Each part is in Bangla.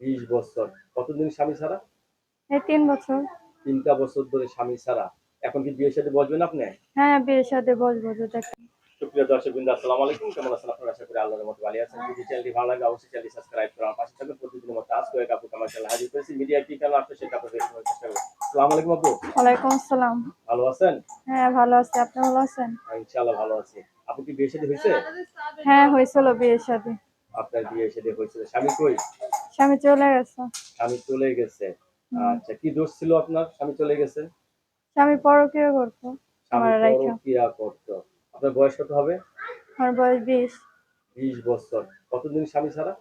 বিশ বছর। কতদিন স্বামী ছাড়া? এই তিন বছর। তিনটা বছর ধরে স্বামী ছাড়া। এখন কি বিয়ের সাথে বসবেন আপনি? হ্যাঁ বিয়ের সাথে বসবো যদি সুপ্রিয় দর্শক বৃন্দ আসসালামু আলাইকুম। কেমন আছেন আপনারা? আশা করি আল্লাহর মতো ভালো আছেন। যদি চ্যানেলটি ভালো লাগে অবশ্যই চ্যানেলটি সাবস্ক্রাইব করে আমার পাশে থাকবেন। প্রতিদিনের মতো আজকে এক আপু আমার চ্যানেল হাজির করেছি মিডিয়া কি কেন আপনি সেটা আপনাদের চেষ্টা করবেন? আসসালামু আলাইকুম আপু। ওয়ালাইকুম আসসালাম। ভালো আছেন? হ্যাঁ ভালো আছি। আপনি ভালো আছেন? ইনশাআল্লাহ ভালো আছি। আপু কি বিয়ে সাথে হয়েছে? হ্যাঁ হয়েছিল বিয়ের সাথে। আপনার বিয়ে সাথে হয়েছিল। স্বামী কই? স্বামী চলে গেছে। স্বামী চলে গেছে। আচ্ছা কি দোষ ছিল আপনার? স্বামী চলে গেছে? স্বামী পরকীয় করতো আমার রাইখা। পরক্রিয়া করতো। আপনার বয়স কত হবে? আমার বয়স বিশ। বিশ বছর। কতদিন স্বামী ছাড়া?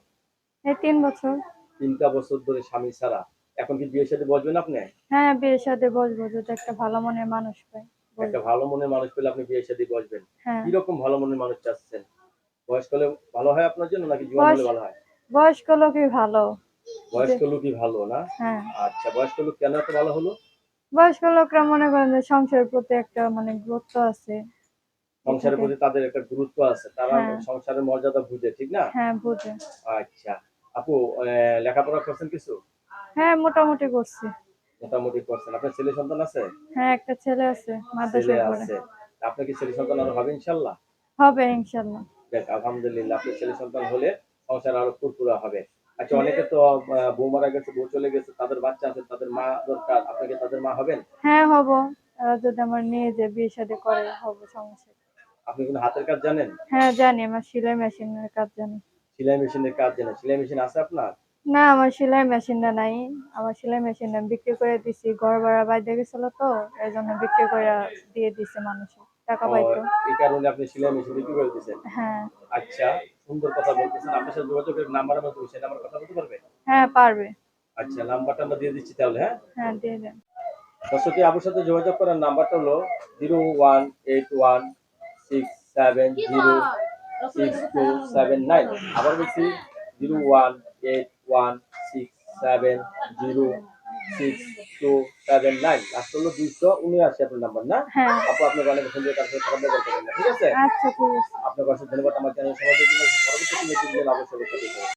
এই তিন বছর। তিনটা বছর ধরে স্বামী ছাড়া। এখন কি বিয়ের সাথে বসবেন আপনি? হ্যাঁ বিয়ের সাথে বসবো। যদি একটা ভালো মনের মানুষ পাই একটা ভালো মনের মানুষ পেলে আপনি বিয়ের সাথে বসবেন। হ্যাঁ। কীরকম ভালো মনের মানুষ চাচ্ছেন? বয়স্ক হলে ভালো হয় আপনার জন্য নাকি জোয়ান হলে ভালো হয়? বয়স্ক লোকই ভালো। বয়স্ক লোকই ভালো না? হ্যাঁ। আচ্ছা বয়স্ক লোক কেন এত ভালো হলো? বয়স্ক লোকরা মনে করেন যে সংসারের প্রতি একটা মানে গুরুত্ব আছে। সংসারের প্রতি তাদের একটা গুরুত্ব আছে। তারা হ্যাঁ। সংসারের মর্যাদা বুঝে ঠিক না? হ্যাঁ বুঝে। আচ্ছা। আপু লেখাপড়া করছেন কিছু? হ্যাঁ মোটামুটি করছি। মোটামুটি করছেন। আপনার ছেলে সন্তান আছে? হ্যাঁ একটা ছেলে আছে মাদ্রাসায় পড়ে আছে। আপনার কি ছেলে সন্তান আরও হবে ইনশাল্লাহ? হবে ইনশাল্লাহ। দেখ আলহামদুলিল্লাহ আপনার ছেলে সন্তান হলে সংসার আরও ফুরফুরা হবে। আচ্ছা অনেকে তো বউ মারা গেছে বউ চলে গেছে তাদের বাচ্চা আছে তাদের মা দরকার আপনাকে তাদের মা হবেন? হ্যাঁ হব। যদি আমার নিয়ে যে বিয়ে শাদী করে হব সমস্যা আপনি কোনো হাতের কাজ জানেন? হ্যাঁ জানি আমার সেলাই মেশিনের কাজ জানি। সেলাই মেশিনের কাজ জানেন? সেলাই মেশিন আছে আপনার? না আমার সেলাই মেশিনটা নাই। আমার সেলাই মেশিনটা বিক্রি করে দিছি ঘর ভাড়া বাইরে গেছিল তো এই জন্য বিক্রি করে দিয়ে দিছে মানুষে। টাকা পাইতো। এই কারণে আপনি সেলাই মেশিন বিক্রি করে দিচ্ছেন হ্যাঁ। আচ্ছা সুন্দর কথা বলতেছেন। আপনার সাথে যোগাযোগের নাম্বার আমার সেই নাম্বার কথা বলতে পারবে? হ্যাঁ পারবে। আচ্ছা নাম্বারটা আমরা দিয়ে দিচ্ছি তাহলে হ্যাঁ? হ্যাঁ দিয়ে দেন। দর্শকই আপুর সাথে যোগাযোগ করার নাম্বারটা হলো zero one eight one six seven zero six two seven nine আবার বলছি zero one eight one six seven zero six two seven nine last হলো দুইশো উনআশি আপনার নাম্বার না? হ্যাঁ। আপু আপনাকে অনেক সুন্দর কার সাথে খারাপ ব্যবহার করবেন না ঠিক আছে? আচ্ছা ঠিক আপনার কাছে ধন্যবাদ। আমার চ্যানেল সমাজের জন্য পরবর্তী কোনো দিন অবশ্যই অবশ্যই